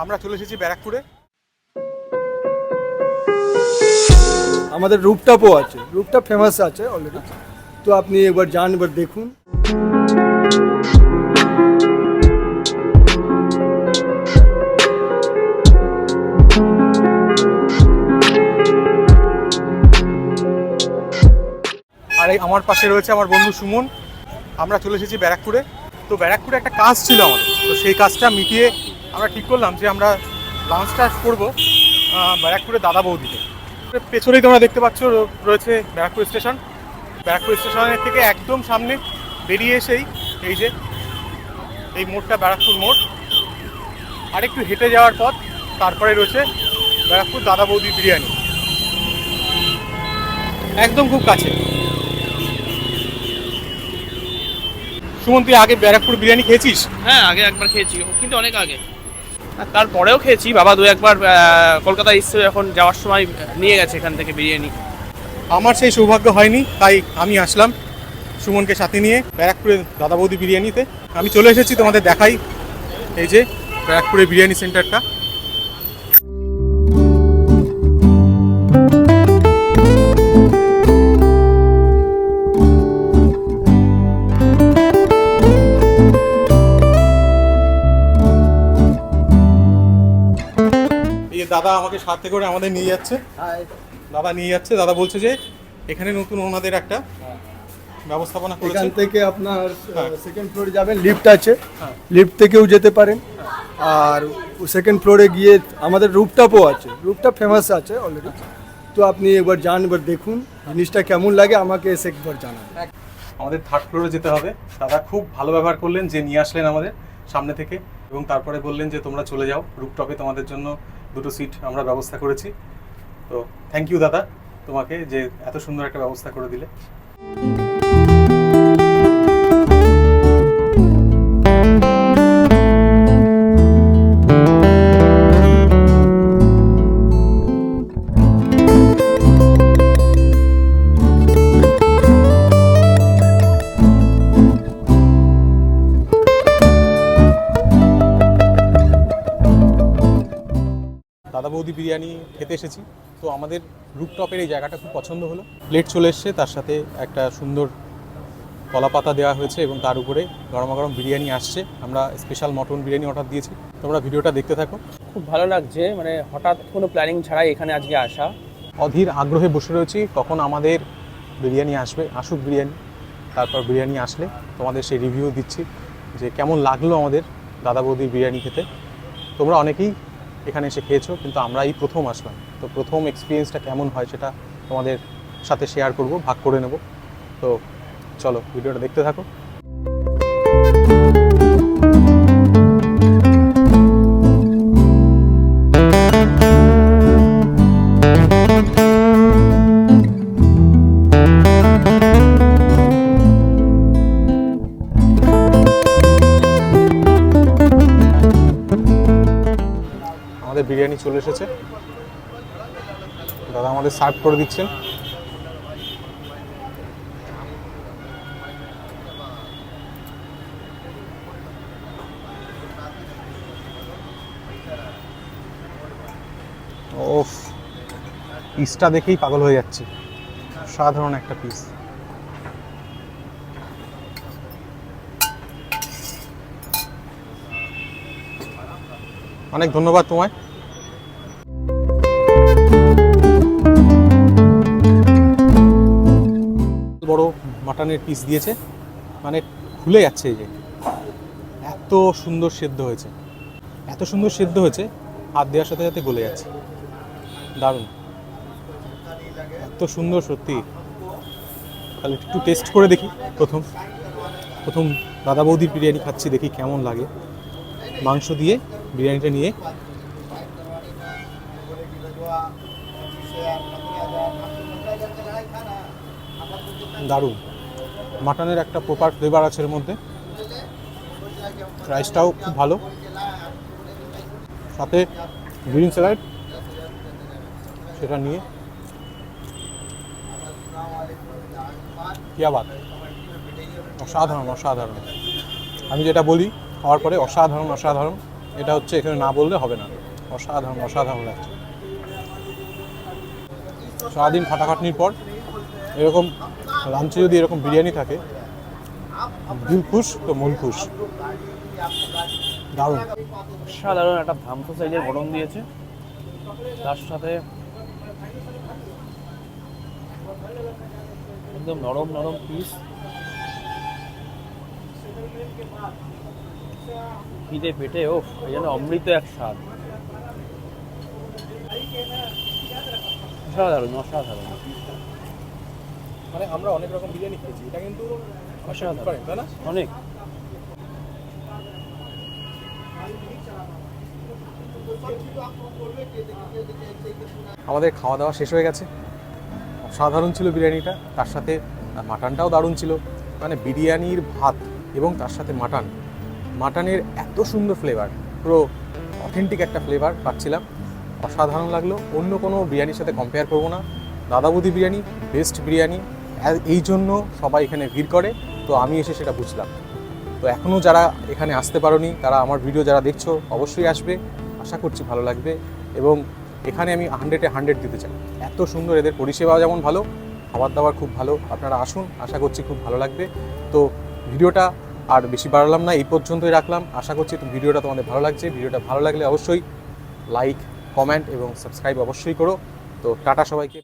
আমরা চলে এসেছি ব্যারাকপুরে। আমাদের রূপটপও আছে রূপটপ ফেমাস আছে অলরেডি তো আপনি একবার যান একবার দেখুন। আর আমার পাশে রয়েছে আমার বন্ধু সুমন। আমরা চলে এসেছি ব্যারাকপুরে। তো ব্যারাকপুরে একটা কাজ ছিল আমাদের। তো সেই কাজটা মিটিয়ে আমরা ঠিক করলাম যে আমরা লাঞ্চটা করব ব্যারাকপুরে দাদা বৌদিতে পেছনেই তোমরা দেখতে পাচ্ছ, রয়েছে ব্যারাকপুর স্টেশন। ব্যারাকপুর স্টেশনের থেকে একদম সামনে বেরিয়ে এসেই এই যে, এই মোড়টা ব্যারাকপুর মোড়। আর একটু হেঁটে যাওয়ার পথ, তারপরে রয়েছে ব্যারাকপুর দাদা বৌদি বিরিয়ানি। একদম খুব কাছে। সুমন তুই আগে ব্যারাকপুর বিরিয়ানি খেয়েছিস? হ্যাঁ আগে একবার খেয়েছি, কিন্তু অনেক আগে। তারপরেও খেয়েছি। বাবা দু একবার কলকাতা এসছে এখন যাওয়ার সময় নিয়ে গেছে এখান থেকে বিরিয়ানি। আমার সেই সৌভাগ্য হয়নি, তাই আমি আসলাম সুমনকে সাথে নিয়ে ব্যারাকপুরের দাদা বৌদি বিরিয়ানিতে। আমি চলে এসেছি তোমাদের দেখাই, এই যে ব্যারাকপুরের বিরিয়ানি সেন্টারটা। দাদা আমাকে সাথে করে আমাদের নিয়ে যাচ্ছে। দাদা নিয়ে যাচ্ছে। দাদা বলছে যে এখানে নতুন ওনাদের একটা ব্যবস্থাপনা করেছে। এখান থেকে আপনার হ্যাঁ। সেকেন্ড ফ্লোরে যাবেন লিফট আছে। হ্যাঁ। লিফট থেকেও যেতে পারেন। আর সেকেন্ড ফ্লোরে গিয়ে আমাদের রূপটপও আছে। রূপটপ ফেমাস আছে অলরেডি তো আপনি একবার যান একবার দেখুন। জিনিসটা কেমন লাগে আমাকে এসে একবার জানান। আমাদের থার্ড ফ্লোরে যেতে হবে। দাদা খুব ভালো ব্যবহার করলেন যে নিয়ে আসলেন আমাদের সামনে থেকে এবং তারপরে বললেন যে তোমরা চলে যাও। রুপটপে তোমাদের জন্য দুটো সিট আমরা ব্যবস্থা করেছি। তো থ্যাংক ইউ দাদা তোমাকে যে এত সুন্দর একটা ব্যবস্থা করে দিলে। দাদা বৌদি বিরিয়ানি খেতে এসেছি। তো আমাদের রুপটপের এই জায়গাটা খুব পছন্দ হলো। প্লেট চলে এসছে তার সাথে একটা সুন্দর কলা পাতা দেওয়া হয়েছে এবং তার উপরে গরমা গরম বিরিয়ানি আসছে। আমরা স্পেশাল মটন বিরিয়ানি অর্ডার দিয়েছি। তোমরা ভিডিওটা দেখতে থাকো। খুব ভালো লাগছে মানে হঠাৎ কোনো প্ল্যানিং ছাড়াই এখানে আজকে আসা। অধীর আগ্রহে বসে রয়েছি কখন আমাদের বিরিয়ানি আসবে আসুক বিরিয়ানি তারপর বিরিয়ানি আসলে তোমাদের সেই রিভিউ দিচ্ছি যে কেমন লাগল আমাদের দাদা বৌদির বিরিয়ানি খেতে। তোমরা অনেকেই এখানে এসে খেয়েছো, কিন্তু আমরা এই প্রথম আসলাম। তো প্রথম এক্সপিরিয়েন্সটা কেমন হয় সেটা তোমাদের সাথে শেয়ার করব, ভাগ করে নেব। তো চলো, ভিডিওটা দেখতে থাকো। আমাদের বিরিয়ানি চলে এসেছে। দাদা আমাদের সার্ভ করে দিচ্ছেন। ওফ পিসটা দেখেই পাগল হয়ে যাচ্ছে। সাধারণ একটা পিস অনেক ধন্যবাদ তোমায়। বড় মাটনের পিস দিয়েছে মানে খুলে যাচ্ছে এই যে। এত সুন্দর সেদ্ধ হয়েছে। এত সুন্দর সেদ্ধ হয়েছে, হাত দেওয়ার সাথে সাথে গলে যাচ্ছে। দারুণ। এত সুন্দর সত্যি। তাহলে একটু টেস্ট করে দেখি প্রথম। প্রথম দাদা বৌদির বিরিয়ানি খাচ্ছি, দেখি কেমন লাগে। মাংস দিয়ে বিরিয়ানিটা নিয়ে। দারুণ। মাটনের একটা প্রপার ফ্লেভার আছে এর মধ্যে। রাইসটাও খুব ভালো। সাথে গ্রিন স্যালাড সেটা নিয়ে। কি আবার? অসাধারণ অসাধারণ। আমি যেটা বলি, খাওয়ার পরে অসাধারণ অসাধারণ। এটা হচ্ছে এখানে না বললে হবে না। অসাধারণ অসাধারণ লাগছে। সারাদিন খাটাখাটনির পর এরকম লাঞ্চে যদি এরকম বিরিয়ানি থাকে দিল খুশ তো মন খুশ দারুণ। সাধারণ একটা ভামতো সাইজের গরম দিয়েছে। তার সাথে একদম নরম নরম পিস খিদে পেটে ও এই যেন অমৃত এক স্বাদ। অসাধারণ অসাধারণ। মানে আমরা অনেক রকম বিরিয়ানি খেয়েছি এটা কিন্তু অসাধারণ। তাই না? অনেক। আমাদের খাওয়া দাওয়া শেষ হয়ে গেছে। অসাধারণ ছিল বিরিয়ানিটা তার সাথে মাটনটাও দারুণ ছিল। মানে বিরিয়ানির ভাত এবং তার সাথে মাটন। মাটনের এত সুন্দর ফ্লেভার পুরো অথেন্টিক একটা ফ্লেভার পাচ্ছিলাম। অসাধারণ লাগল। অন্য কোনো বিরিয়ানির সাথে কম্পেয়ার করব না। দাদাবুদি বিরিয়ানি বেস্ট বিরিয়ানি এই জন্য সবাই এখানে ভিড় করে। তো আমি এসে সেটা বুঝলাম। তো এখনও যারা এখানে আসতে পারোনি, তারা আমার ভিডিও যারা দেখছ, অবশ্যই আসবে। আশা করছি ভালো লাগবে। এবং এখানে আমি হান্ড্রেডে হান্ড্রেড দিতে চাই। এত সুন্দর এদের পরিষেবা যেমন ভালো, খাবার দাবার খুব ভালো। আপনারা আসুন, আশা করছি খুব ভালো লাগবে। তো ভিডিওটা আর বেশি বাড়ালাম না, এই পর্যন্তই রাখলাম। আশা করছি ভিডিওটা তোমাদের ভালো লাগছে। ভিডিওটা ভালো লাগলে অবশ্যই লাইক কমেন্ট এবং সাবস্ক্রাইব অবশ্যই করো। তো টাটা সবাইকে।